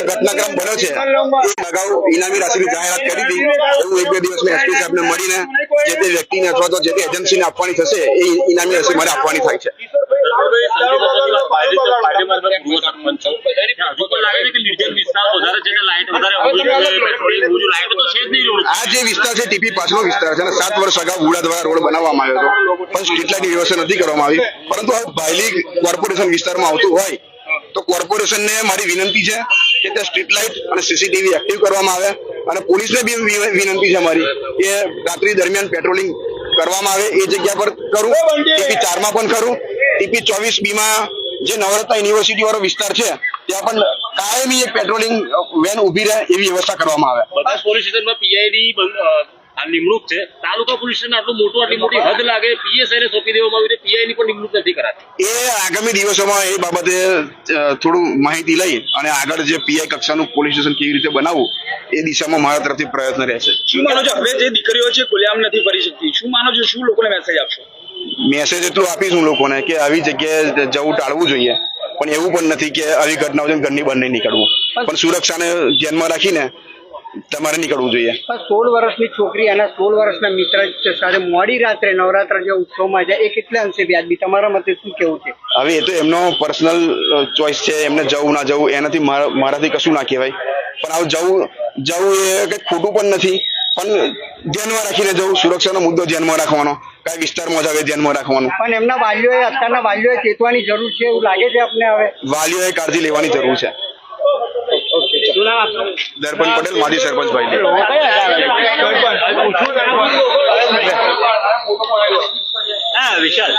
જે ઘટનાક્રમ બન્યો છે. અગાઉ ઇનામી રાશિની જાહેરાત કરી હતી. એવું એક બે દિવસમાં એસપી સાહેબને મળીને જે તે વ્યક્તિને અથવા તો જે તે એજન્સીને આપવાની થશે, એ ઇનામી રાશિ મારે આપવાની થાય છે. આ જે વિસ્તાર છે, ટીપી પાછનો વિસ્તાર છે અને સાત વર્ષ અગાઉ વુડા દ્વારા રોડ બનાવવામાં આવ્યો હતો. પણ લાઇટની વ્યવસ્થા નથી કરવામાં આવી. પરંતુ ભાયલી કોર્પોરેશન વિસ્તારમાં આવતું હોય, તો કોર્પોરેશનને મારી વિનંતી છે કે ત્યાં સ્ટ્રીટ લાઇટ અને સીસીટીવી એક્ટિવ કરવામાં આવે અને પોલીસને બી વિનંતી છે મારી કે રાત્રિ દરમિયાન પેટ્રોલિંગ કરવામાં આવે. એ જગ્યા પર કરું. ટીપી ચારમાં પણ કરું. ટીપી ચોવીસ બીમાં જે નવરત્ન યુનિવર્સિટી વાળો વિસ્તાર છે ત્યાં પણ કાયમી એક પેટ્રોલિંગ વેન ઊભી રહે એવી વ્યવસ્થા કરવામાં આવે. બધા પોલીસ સ્ટેશનમાં પીઆઈ ની બંધ- અ, આ નિમણૂક છે. તાલુકા પોલીસ આટલું મોટું આટલી મોટી હદ લાગે પીએસઆઈ ને સોંપી દેવામાં આવી પીઆઈ ની પણ નિમણૂક નથી કરાતી. એ આગામી દિવસોમાં એ બાબતે થોડું માહિતી લઈ અને આગળ જે પીઆઈ કક્ષાનું પોલીસ સ્ટેશન કેવી રીતે બનાવવું એ દિશામાં મારા તરફથી પ્રયત્ન રહેશે. શું માનો છો? હવે જે દીકરીઓ છે ખુલ્લેઆમ નથી ફરી શકતી. શું માનો છો? શું લોકોને મેસેજ આપશો? મેસેજ એટલું આપીશ હું લોકોને કે આવી જગ્યાએ જવું ટાળવું જોઈએ. પણ એવું પણ નથી કે આવી ઘટનાઓ છે ઘરની બહાર નહીં નીકળવું. પણ સુરક્ષાને ધ્યાનમાં રાખીને તમારે નીકળવું જોઈએ. સોળ વર્ષની છોકરી અને સોળ વર્ષના મિત્ર સાથે મોડી રાત્રે નવરાત્ર જે ઉત્સવમાં જાય એ કેટલા અંશે વ્યાજબી? તમારા મતે શું કેવું છે? હવે એ તો એમનો પર્સનલ ચોઇસ છે એમને જવું ના જવું એનાથી મારાથી કશું ના કહેવાય. પણ આવું જવું જવું એ કંઈ ખોટું પણ નથી. પણ ધ્યાનમાં રાખીને જવું સુરક્ષાનો મુદ્દો ધ્યાનમાં રાખવાનો. કઈ વિસ્તારમાં જાવે ધ્યાનમાં રાખવાનું. પણ એમના વાલીઓએ અત્યારના વાલીઓએ ચેતવાની જરૂર છે એવું લાગે છે આપને હવે? વાલીઓએ કાળજી લેવાની જરૂર છે. દર્પણ પટેલ માજી સરપંચ ભાઈ. હા વિશાલ.